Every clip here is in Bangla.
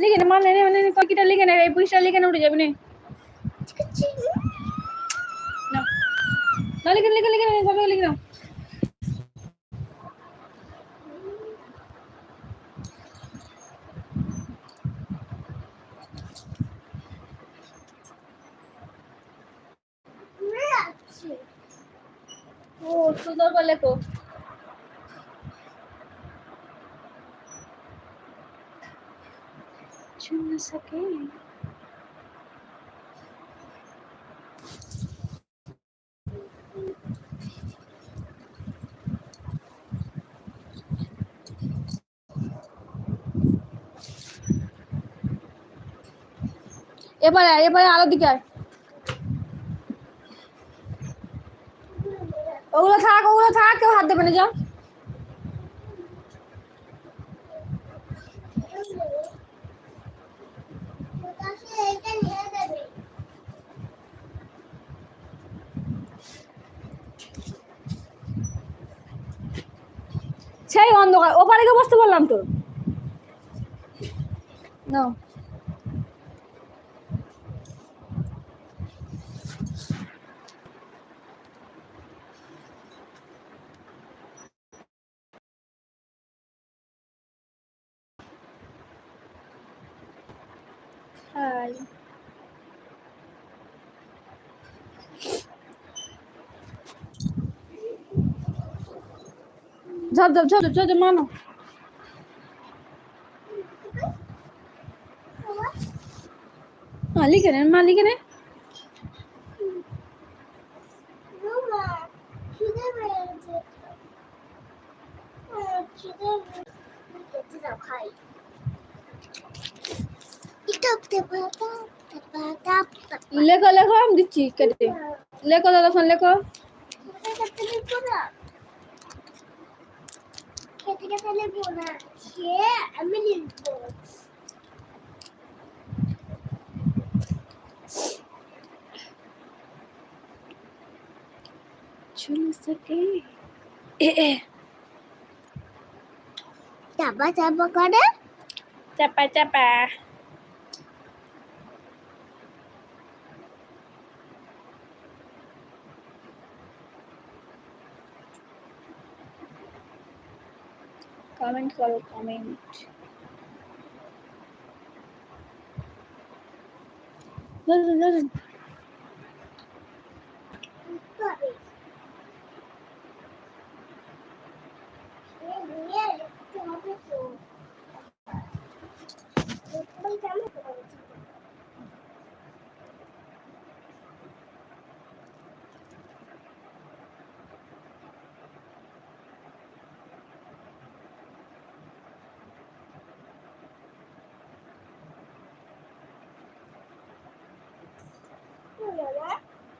লিখে না মানে মানে কয়টা লিখে না এই পয়সা লিখে না উঠে যাবে না। না। লিখে লিখে লিখে সবাই লিখে ও সুন্দর করে লেখো সেকেন্ড এবারে এবারে আলো দিকে আয়। ওগুলো থাক ওগুলো থাক, কেউ হাত দেবে না, যাও। সেই অন্ধকার, ওপারে গিয়ে বসতে বললাম তো। না ঝপ ঝপ ঝপ ঝপ মানো। হ্যাঁ লিখে নেন মা লেখো লেখো, আমি দিচ্ছি, কেটে। লেখো দাদা ফোন লেখো। আমি লিখব চলে সকে চাপা চাপা করে। চাপা চাপা। কমেন্ট করো কমেন্ট ধরুন ধরুন করে এই নিয়ে লিখতে হবে তো ওই কেমন করে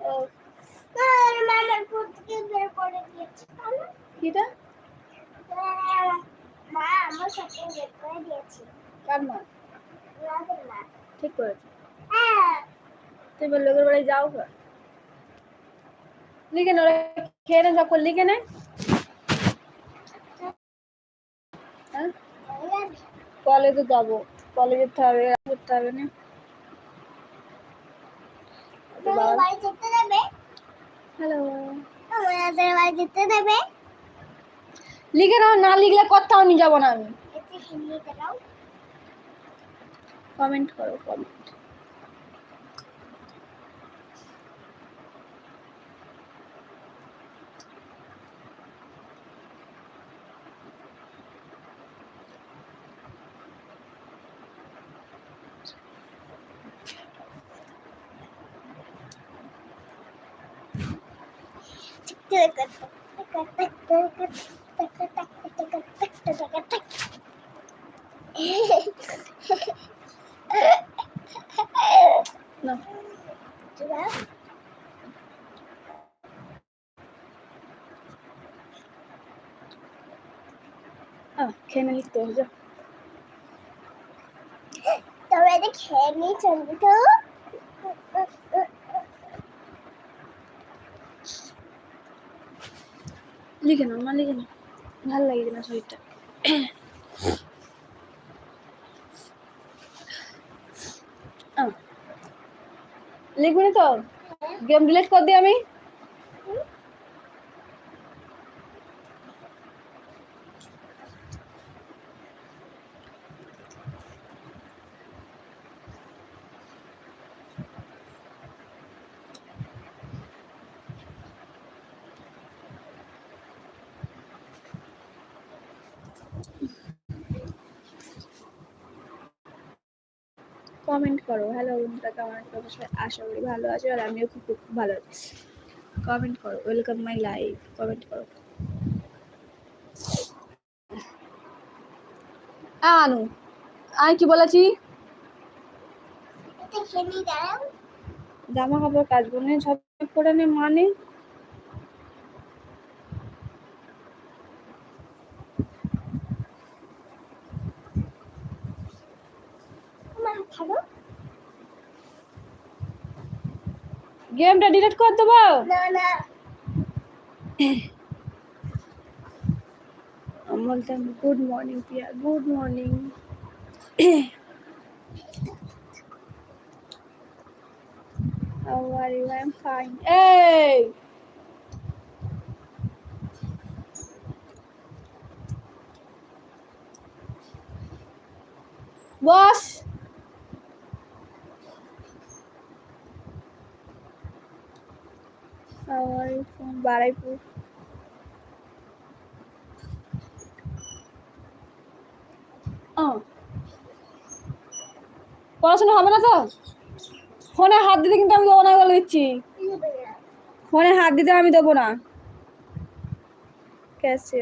ও মামার ফুট থেকে বের করে দিয়েছে তাহলে কিটা? মা আমার সাথে বের করে দিয়েছে কার মা? ঠিক করেছে। হ্যাঁ লোকের বাড়ি যাও লিখে নে খেয়ে নে সব লিখে নে। কলেজে যাব। কলেজে যেতে হবে করতে হবে না। হ্যালো। তোমাদের বাড়ি যেতে দেবে। লিখে নাও না লিখলে কোথাও নিয়ে যাব না আমি। কমেন্ট করো কমেন্ট করো কমেন্ট না আহ খেয়ে নে লিখতে হবে যা তবে খেয়ে নিয়ে চলবে লিখে নাও মা লিখে নাও। ভালো লাগে না শরীরটা। লিখবি তো? গেম ডিলেট কর দিই আমি? কমেন্ট করো। হ্যালো বন্ধুরা কেমন আছো? অবশ্যই আশা করি ভালো আছো আর আমিও খুব খুব ভালো আছি। কমেন্ট করো ওয়েলকাম মাই লাইফ কমেন্ট করো। আনু আমি কি বলেছি? জামা কাপড় কাচবো না সব করে মানে আমার খাব গেমটা ডিলিট করে দেবো না না আমি বলতাম good morning Priya good morning How are you? I'm fine. Hey! Boss Hawaii phone Baruipur. পড়াশোনা হবে না তো? ফোনে হাত দিতে কিন্তু আমি দেবো না বলে দিচ্ছি। ফোনে হাত দিতে আমি দেবো না। কেসে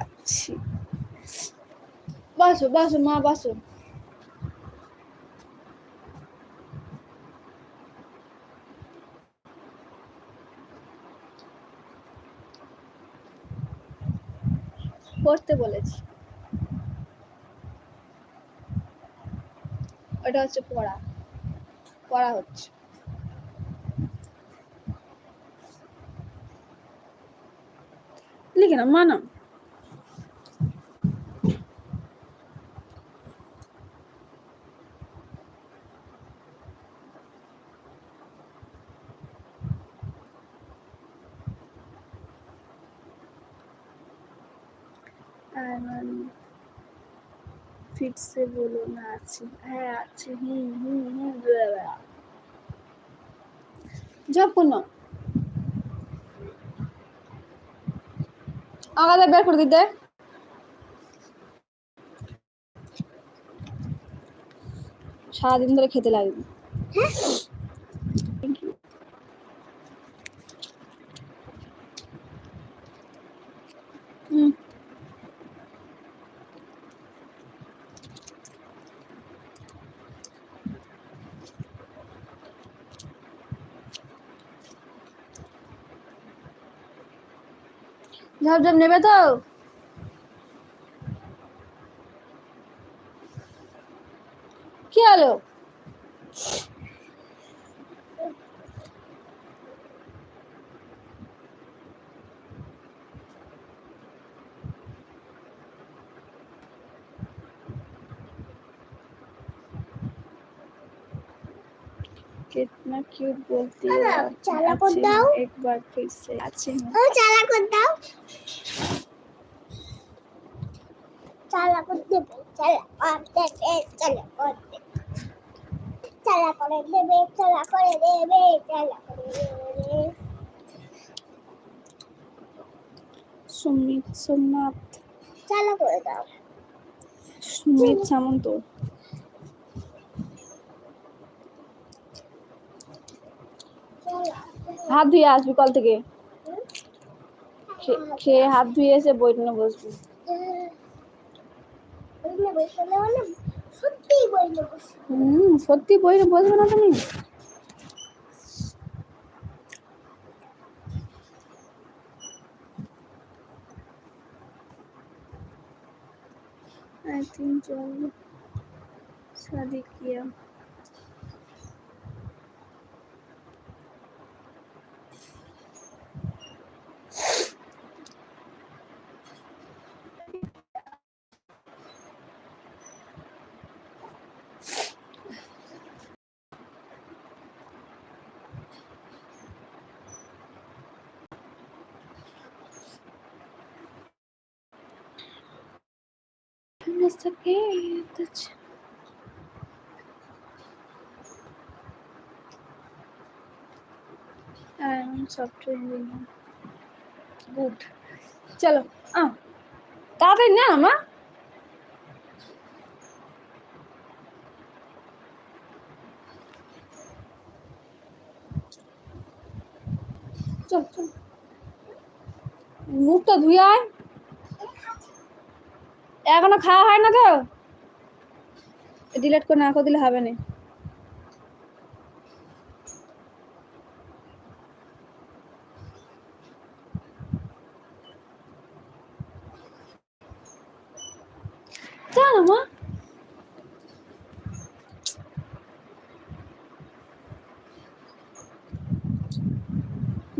আচ্ছা। বাসো বাসো মা বাসো। পড়তে বলেছি। ওটা হচ্ছে পড়া। পড়া হচ্ছে। লিখে না মানা ফিট সে বলো না, আছি। হ্যাঁ আছি। হুম হুম হুম যখন আগাদা বের করে দিতে। সারাদিন ধরে খেতে লাগবে। হ্যাঁ। ঝাপঝাপ নেবে তো কি হলো कितना क्यूट बोलती है चाला को दाओ एक बार फिर से अच्छे ओ चाला को दाओ चाला को दे चला और दे दे चला को दे चला को दे दे चला को दे दे चला को दे सुमित सोमनाथ चला को दाओ सुमित सामंत হাত ধুয়ে আসবি কল থেকে? খেয়ে হাত ধুয়ে এসে বইটা না বসবি। সত্যি বই বসবে না তুমি? I think John Sadikia. Software engineer. Good. চলো তাড়াতাড়ি না, মা। চল চল। মুখটা ধুয়ে আয়। এখনও খাওয়া হয় না তো? ডিলেট করে না দিলে হবে না জানো মা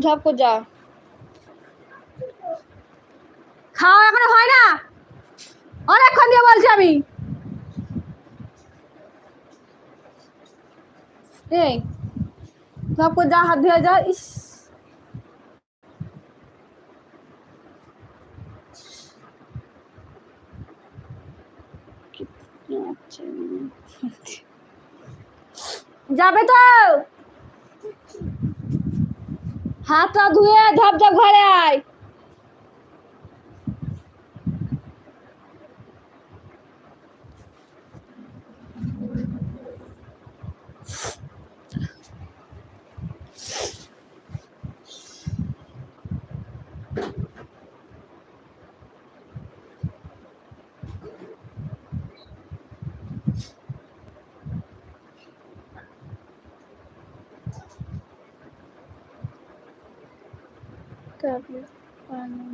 ঝপ করে যাও খাওয়া এখনও হয় না? অনেকক্ষণ দিয়ে বলছি আমি। এই, ঝপ যা, হাত ধুয়ে যা, ইস। যাবে তো। হাতটা ধুয়ে ধপ ধপ ঘরে আয় তারপরে পানি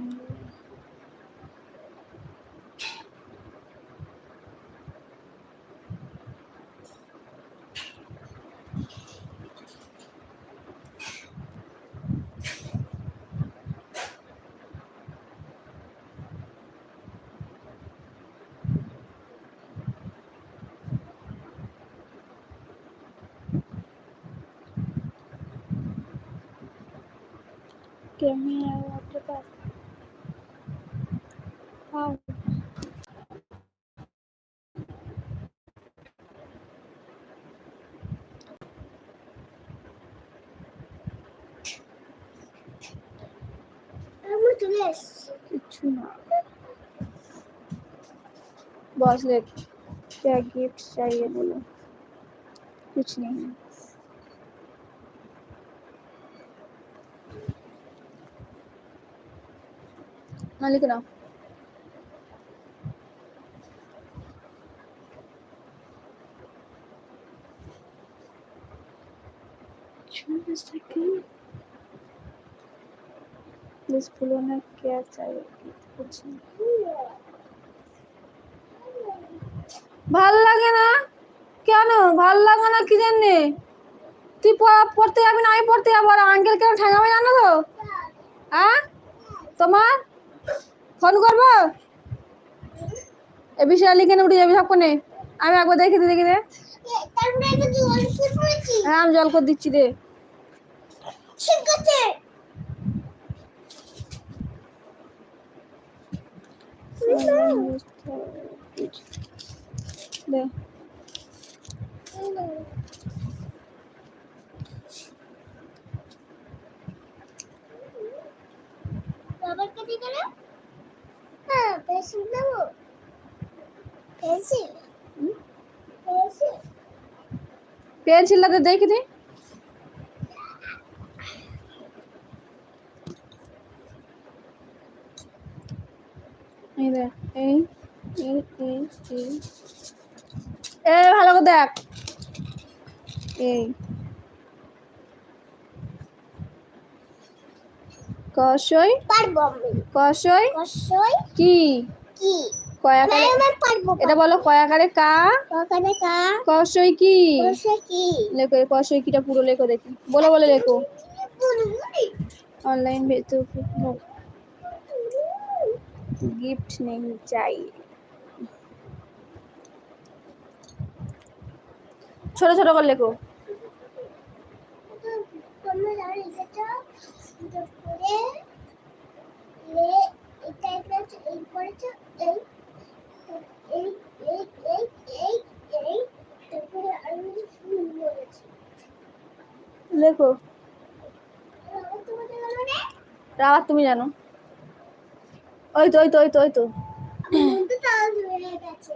que me hago otro paso. Wow. আমি চলে এসেছি কিছু না बॉस ले क्या गिफ्ट चाहिए बोलो कुछ नहीं ভালো লাগে না? কেন? ভালো লাগে না কি জানে তুই পড়তে যাবি না আমি পড়তে যাব। আর আঙ্কেল কেন ঠেঙাবে জানো তো? হ্যাঁ? তোমার? ফোন করব? এ বিষয়ে লিখে উঠে যাবি সব কোনে আমি একবার দেখে দিই দেখি দে। হ্যাঁ আমি জল করে দিচ্ছি দে। দে। বাবার কাছে গেল? পেন্সিল দেবো পেন্সিল হুম? পেন্সিল পেন্সিলটাতে দেখি দি এই। ভালো করে দেখ। এই। কষই পারবো আমি কষই কষই কি কি কয়াকারে আমি পারবো এটা বলো কয়াকারে কা ওখানে কা কষই কি কষই কি লেখো এই কষই কিটা পুরো লেখো দেখি বলো বলে লেখো ऑनलाइन भेजो नो गिफ्ट नहीं चाहिए ছোট ছোট করে লেখো তুমি জানো। ওই তো ওই তো ওই তো ওই তো আমার তো তাও হয়ে গেছে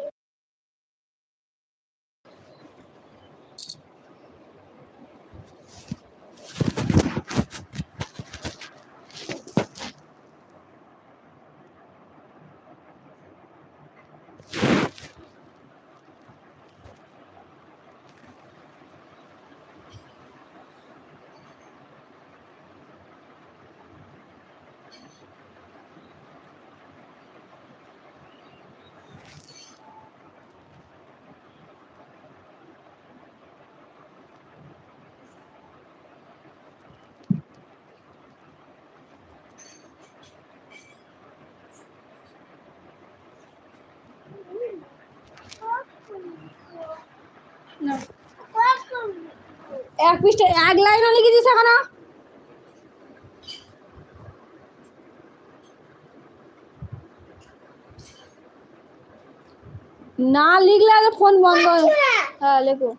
এক পৃষ্ঠা এক লাইনও লিখেছিস এখনও? না লিখলে আগে ফোন বন্ধ হয়। হ্যাঁ লেখো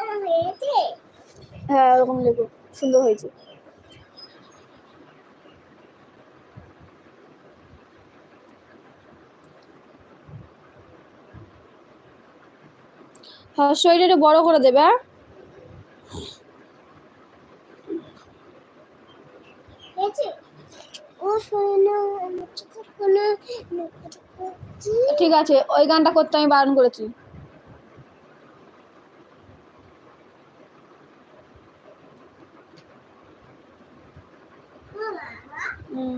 আমার হয়েছে হ্যাঁ ওরকম লেখো সুন্দর হয়েছে। হ্যাঁ শরীরটা একটু বড় করে দেবে হ্যাঁ? ঠিক আছে, ওই গানটা করতে আমি বারণ করেছি। হুম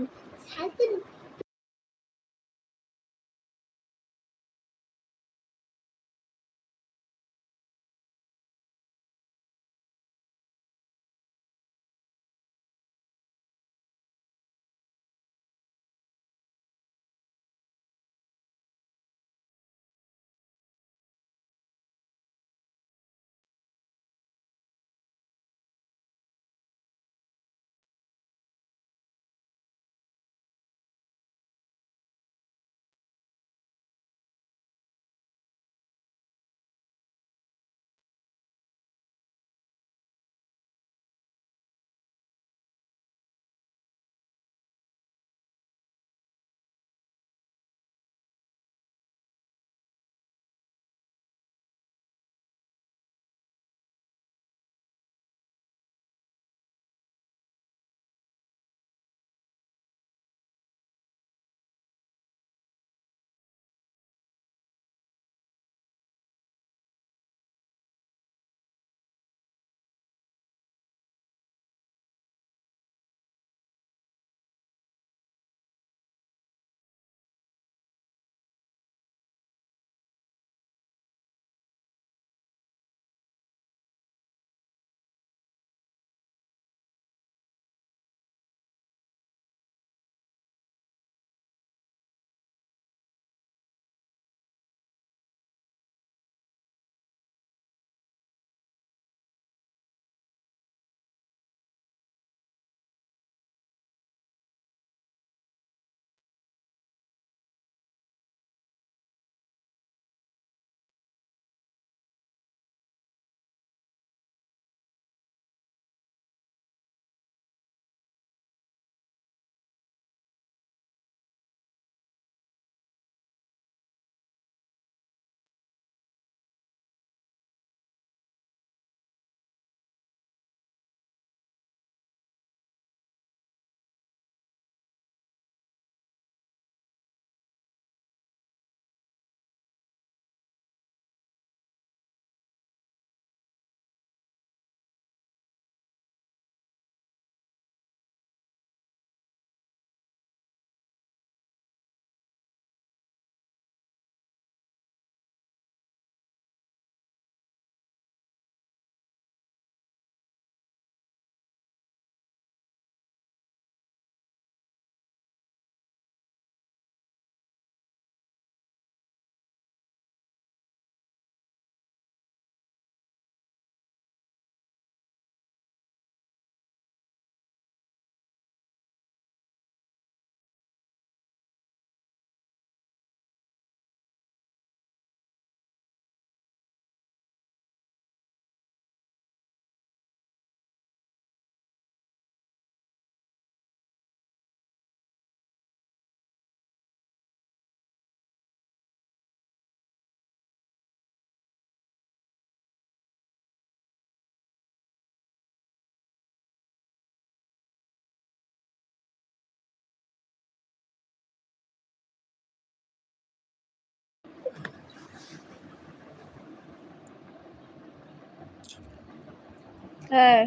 হ্যাঁ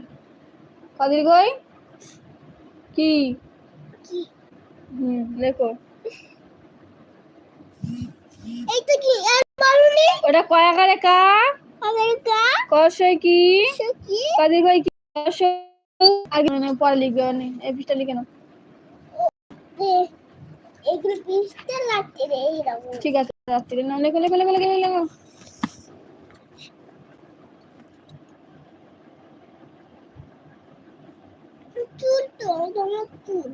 কদির গই কি কি হুম লেখো এই তো কি আর পারুনি ওটা কয়াকারে কা কষয় কি সে কি কদির গই কি কষয় আগে মানে পরে লিখবে অনেক এই পৃষ্ঠা লিখে নাও এ, এগুলো পিসতে লাগছে রে এইরকম ঠিক আছে রাত্রিরে নাও লেখো লেখো লেখো লেখো লেখো চুল তো তোমার চুল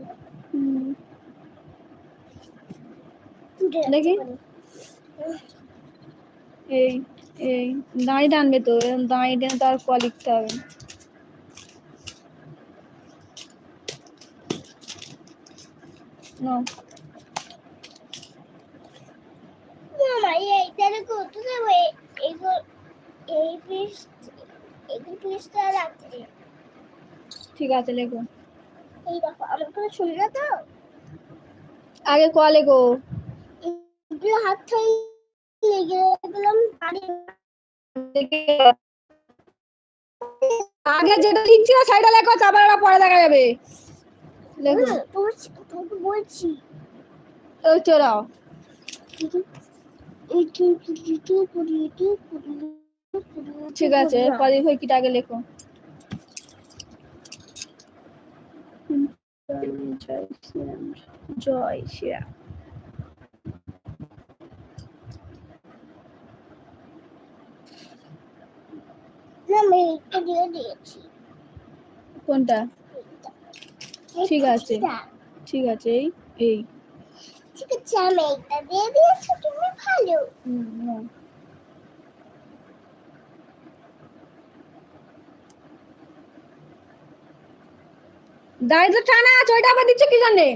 দেখি। এই এই দাঁড়ি টানবে তো দাঁড়ি টেনে তো আর ক লিখতে হবে যাব এগুলো এই পিস এগুলো পিসটা লাগছে ঠিক আছে লেখো। এই দেখো আমার কোনো শুনি না তো। আগে ক লেখো? হাত থেকে লেগে এগুলো আমি আগে যেটা লিখছি না সেটা লেখো তারপর ওটা পরে দেখা যাবে। লেখো। হুম, বলছি। পুরি পুরি পুরি ঠিক আছে হয়ে কিটা আগে লেখো হুম, জয় শ্রীরাম জয় শ্রীরাম কোনটা? ঠিক আছে। ঠিক আছে এই এই। ঠিক আছে আমি এটা দিয়ে দিয়েছি তুমি ভালো। হুম, দাঁড়িয়ে তো টানা আছে ওইটা আবার দিচ্ছ কি জানে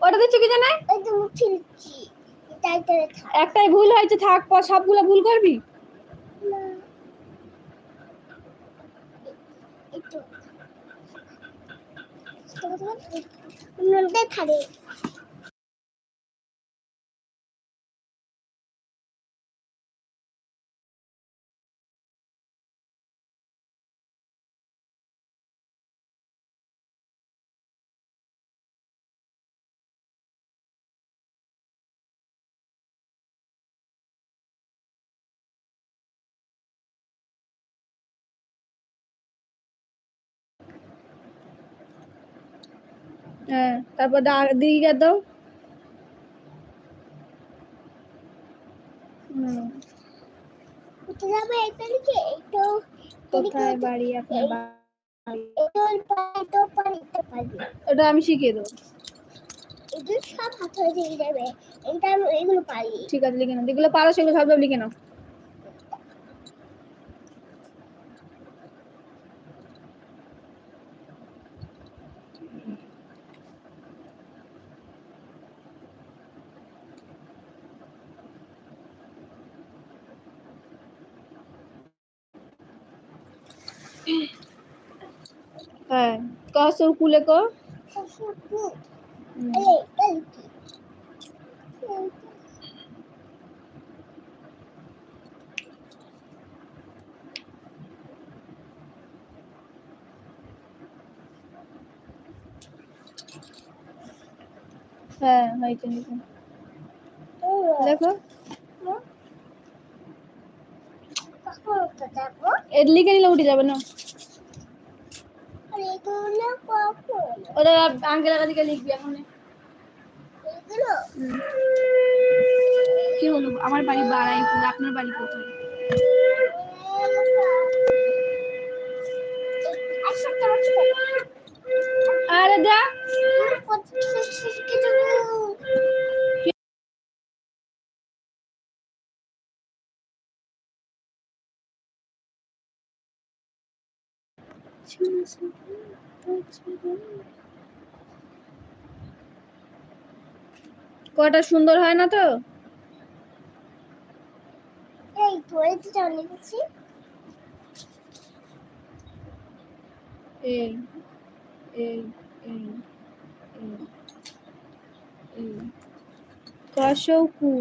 ওটা দিচ্ছ কি জানে একটাই ভুল হয়েছে থাক পর সবগুলো ভুল করবি? না। হ্যাঁ তারপর দা- দিকে দাও। কোথায় বাড়ি? আপনার ওটা আমি শিখিয়ে দেবো। এগুলো সব হাত হয়ে যাবে। এটা আমি এগুলো পারি। ঠিক আছে লিখে নাও। যেগুলো পারো সেগুলো সব লিখে নাও। হ্যাঁ কসো কুলে কো হুম, এই এটা লিখি হ্যাঁ হয়েছে দেখো। তো লিখে নিলে উঠে যাবে না আর এগুলো কখন ওটা আঙ্কেলের দিকে লিখবি এখন। কি হলো? আমার বাড়ি বাড়াইপুর আপনার বাড়ি কোথায়? একসাথে আছে আরে যা কটা সুন্দর হয় না তো এই ধরে চলে গেছি এই এই এই এই এই কু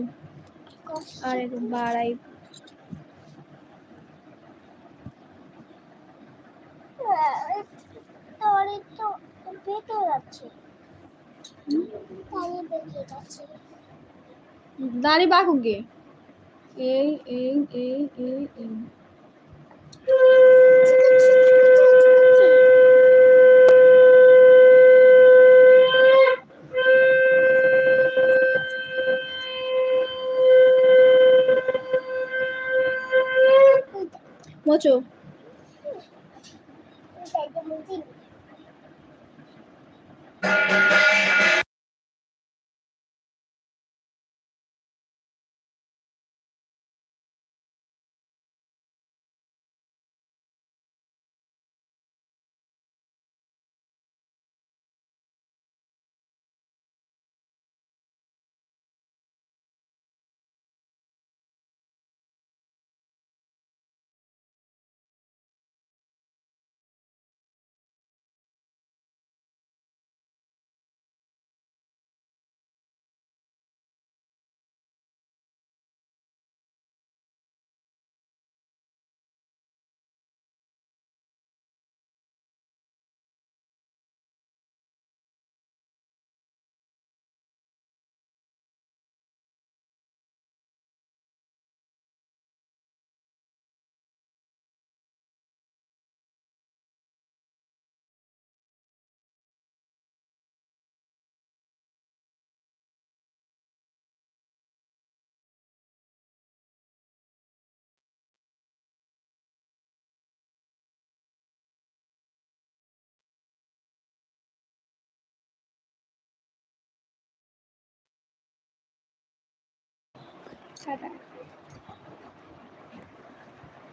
আর একটু বাড়াই তো বেঁকে যাচ্ছে দাড়ি বেঁকে যাচ্ছে দাড়ি বাঁকুক গে এই এই এই এই এই মোচো টাটা